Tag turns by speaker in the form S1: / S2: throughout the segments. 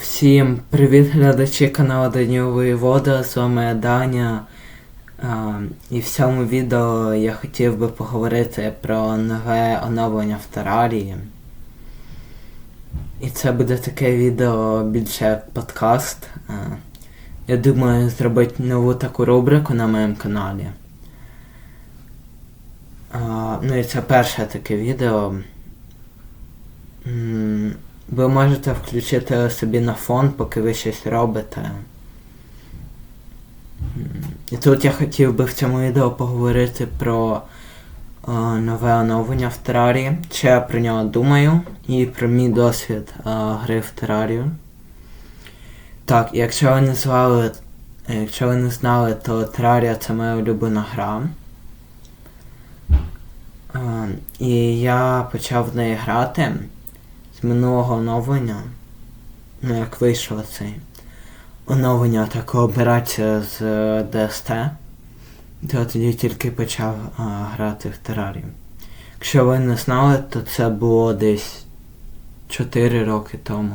S1: Всім привіт, глядачі каналу Даніл Воєвода, з вами Даня. І в цьому відео я хотів би поговорити про нове оновлення в Терарії. І це буде таке відео більше як подкаст. Я думаю зробити нову таку рубрику на моєму каналі. Ну і це перше таке відео. Ви можете включити собі на фон, поки ви щось робите. І тут я хотів би в цьому відео поговорити про е, нове оновлення в Терарії, що я про нього думаю, і про мій досвід е, гри в Терарію. Так, якщо ви не знали, якщо ви не знали, то Терарія це моя улюблена гра. Е, І я почав в неї грати минулого оновлення, ну як вийшло цей оновлення та кооперація з е, ДСТ, то тоді тільки почав а, грати в Терарію. Якщо ви не знали, то це було десь 4 роки тому.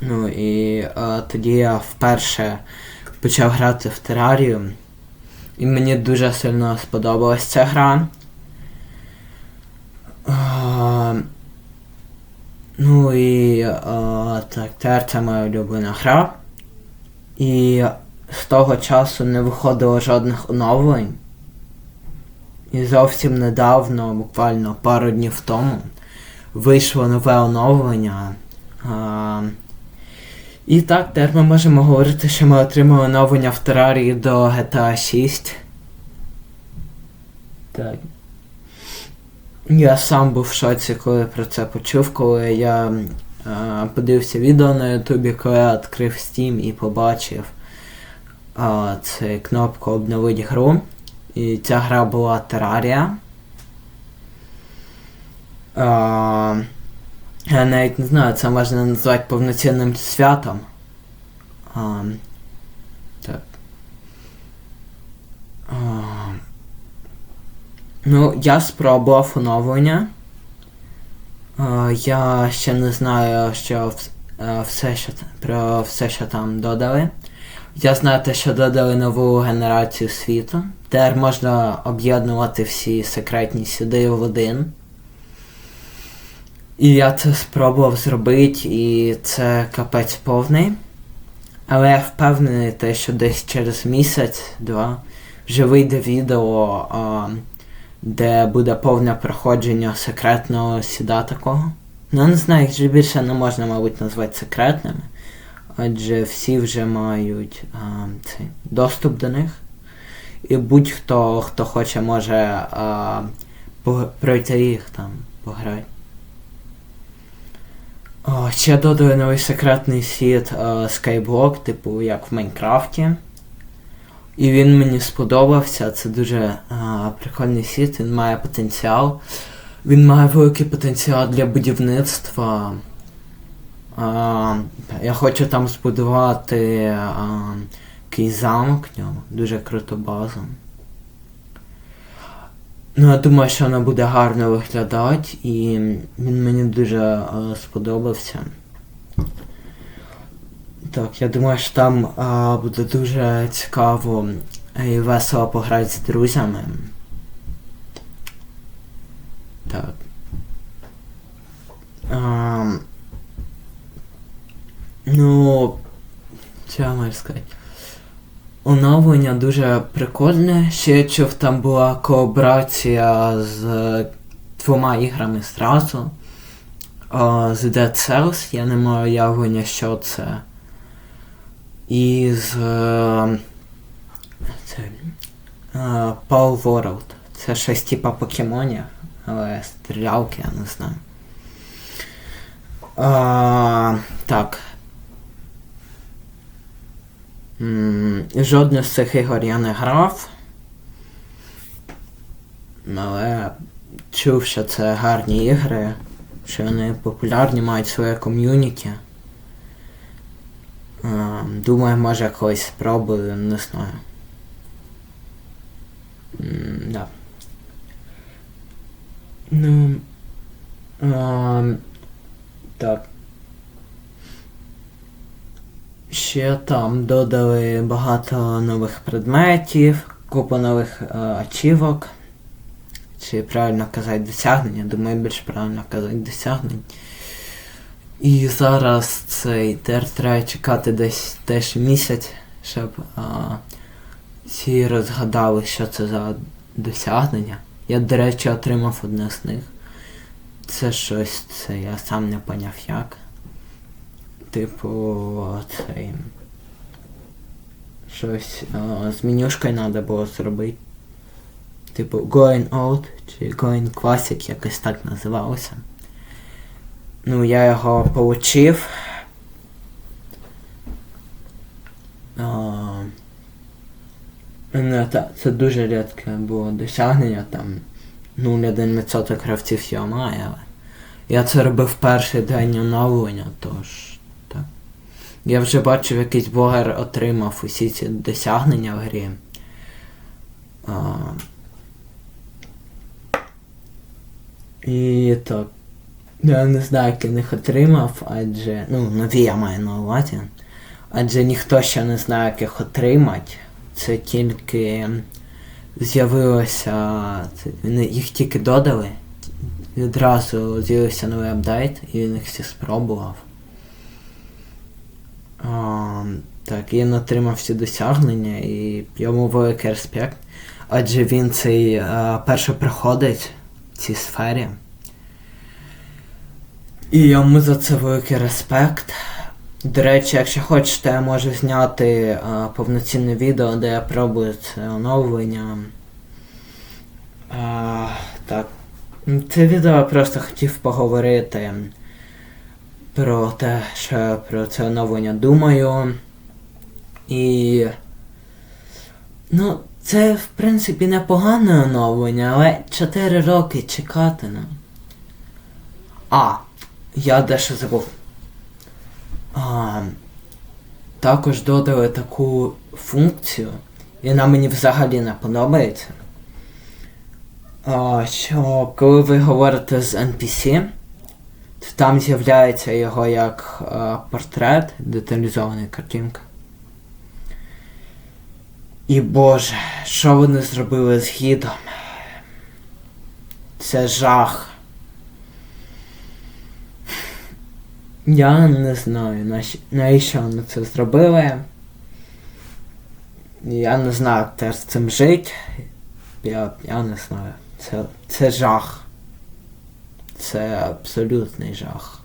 S1: Ну і а, тоді я вперше почав грати в Терарію. І мені дуже сильно сподобалась ця гра. А, ну і а, так, тепер це моя улюблена гра. І з того часу не виходило жодних оновлень. І зовсім недавно, буквально пару днів тому, вийшло нове оновлення. А, і так, тепер ми можемо говорити, що ми отримали оновлення в Терарії до GTA 6. Так. Я сам був в шоці, коли про це почув, коли я е, подивився відео на Ютубі, коли я відкрив Steam і побачив е, це кнопку обновить гру. І ця гра була Терарія. Е, я навіть не знаю, це можна назвати повноцінним святом. А, так. А, ну, я спробував оновлення. А, я ще не знаю, що е, все, що про все, що там додали. Я знаю те, що додали нову генерацію світу. Тепер можна об'єднувати всі секретні сюди в один. І я це спробував зробити, і це капець повний. Але я впевнений, те, що десь через місяць-два вже вийде відео, а, де буде повне проходження секретного сіда такого. Ну, не знаю, їх же більше не можна, мабуть, назвати секретними. Адже всі вже мають а, цей, доступ до них. І будь-хто, хто хоче, може а, пройти їх там, пограти. О, ще додаю новий секретний світ е, Skyblock, типу як в Майнкрафті. І він мені сподобався. Це дуже е, прикольний світ, він має потенціал. Він має великий потенціал для будівництва. Е, я хочу там збудувати е, якийсь замок в ньому, дуже круту базу. Ну, я думаю, що вона буде гарно виглядати, і він мені дуже е, сподобався. Так, я думаю, що там е, буде дуже цікаво і весело пограти з друзями. Так. Ем, ну, що я можу сказати? Оновлення дуже прикольне. Ще чув, там була колаборація з е, двома іграми зразу. Е, З Dead Cells, я не маю уявлення, що це. І з е, це, е, Paul World. Це щось типа покемонів, але стрілялки, я не знаю. Е, так. М, Жодну з цих ігор я не грав. Але чув, що це гарні ігри, що вони популярні, мають своє ком'юніті. Е, Думаю, може колись спробую, не знаю. Да. Ну. ем, Так. Ще там додали багато нових предметів, купу нових е, ачівок. Чи правильно казати досягнення, думаю, більш правильно казати досягнень. І зараз цей тер треба чекати десь теж місяць, щоб а, всі розгадали, що це за досягнення. Я, до речі, отримав одне з них. Це щось, це я сам не поняв як. Типу, цей. Щось а, з менюшкою треба було зробити. Типу Going Out чи Going Classic, якось так називалося. Ну, я його получив. Ну, це дуже рідке було досягнення, там 0,1% гравців його має, але я це робив перший день оновлення, тож так. Я вже бачив, якийсь блогер отримав усі ці досягнення в грі. А, і так. Я не знаю, як я їх отримав, адже. Ну, нові я маю на увазі. Адже ніхто ще не знає, як їх отримати. Це тільки з'явилося. Їх тільки додали. Відразу з'явився новий апдейт, і він їх всі спробував. А, так, він отримав всі досягнення і йому великий респект. Адже він цей а, перше приходить в цій сфері. І йому за це великий респект. До речі, якщо хочете, я можу зняти а, повноцінне відео, де я пробую це оновлення. А, так. Це відео я просто хотів поговорити про те, що я про це оновлення думаю. І. Ну, це в принципі непогане оновлення, але 4 роки чекати нам. А, я дещо забув. А, також додали таку функцію, і вона мені взагалі не подобається. А, що коли ви говорите з NPC, то там з'являється його як а, портрет, деталізований картинка. І боже, що вони зробили з гідом? Це жах. Я не знаю, навіщо вони це зробили. Я не знаю, як теж з цим жити. Я я не знаю. Це це жах. Це абсолютний жах.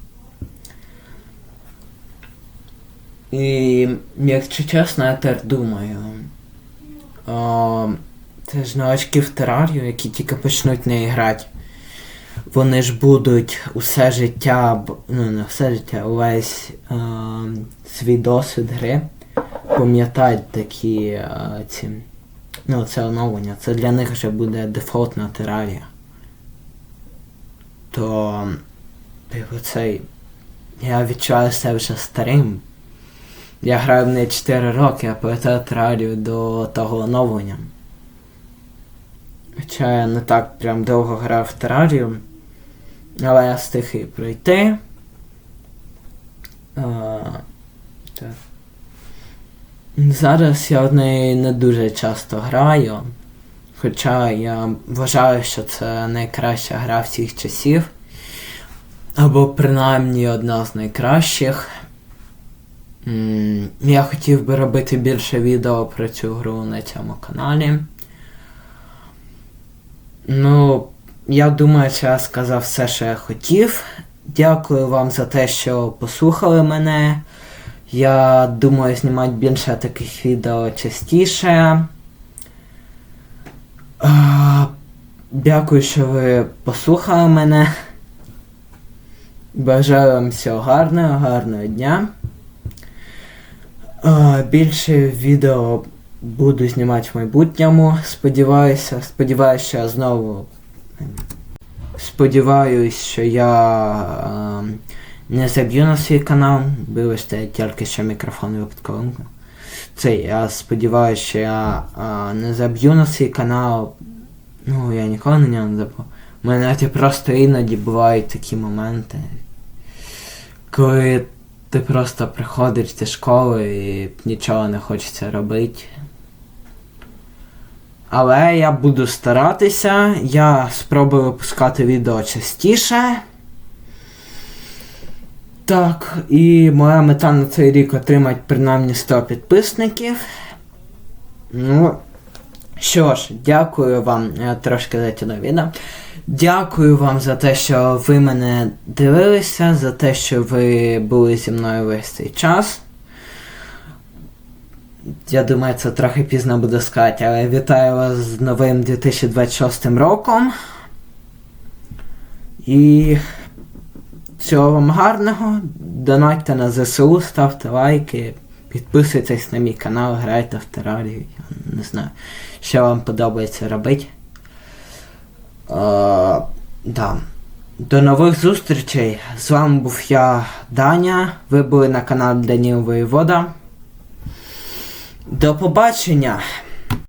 S1: І якщо чесно, я теж думаю. О, це ж новачки в терарію, які тільки почнуть не грати вони ж будуть усе життя, ну не все життя, увесь е, свій досвід гри пам'ятають такі е, ці. Ну, це оновлення. Це для них вже буде дефолтна терарія. То типу цей. Я відчуваю себе вже старим. Я граю в неї 4 роки, а пам'ятаю терарію до того оновлення. Хоча я не так прям довго грав в терарію. Але і пройти. А, так. Зараз я в неї не дуже часто граю. Хоча я вважаю, що це найкраща гра всіх часів. Або принаймні одна з найкращих. Я хотів би робити більше відео про цю гру на цьому каналі. Ну, я думаю, що я сказав все, що я хотів. Дякую вам за те, що послухали мене. Я думаю знімати більше таких відео частіше. Дякую, що ви послухали мене. Бажаю вам всього гарного, гарного дня. Більше відео буду знімати в майбутньому. Сподіваюся, сподіваюся, що я знову. Сподіваюсь, що я е, не заб'ю на свій канал, вибачте, тільки що мікрофон випадково. Це я сподіваюся, що я е, не заб'ю на свій канал. Ну, я ніколи на нього не забув. У мене навіть просто іноді бувають такі моменти, коли ти просто приходиш зі школи і нічого не хочеться робити. Але я буду старатися, я спробую випускати відео частіше. Так, і моя мета на цей рік отримати принаймні 100 підписників. Ну, що ж, дякую вам. Я трошки затягнув відео. Дякую вам за те, що ви мене дивилися, за те, що ви були зі мною весь цей час. Я думаю, це трохи пізно буде сказати, але вітаю вас з новим 2026 роком. І всього вам гарного. Донатьте на ЗСУ, ставте лайки, підписуйтесь на мій канал, грайте в терарію. Я не знаю, що вам подобається робити. Е, да. До нових зустрічей. З вами був я, Даня. Ви були на каналі Даніл Воєвода. До побачення!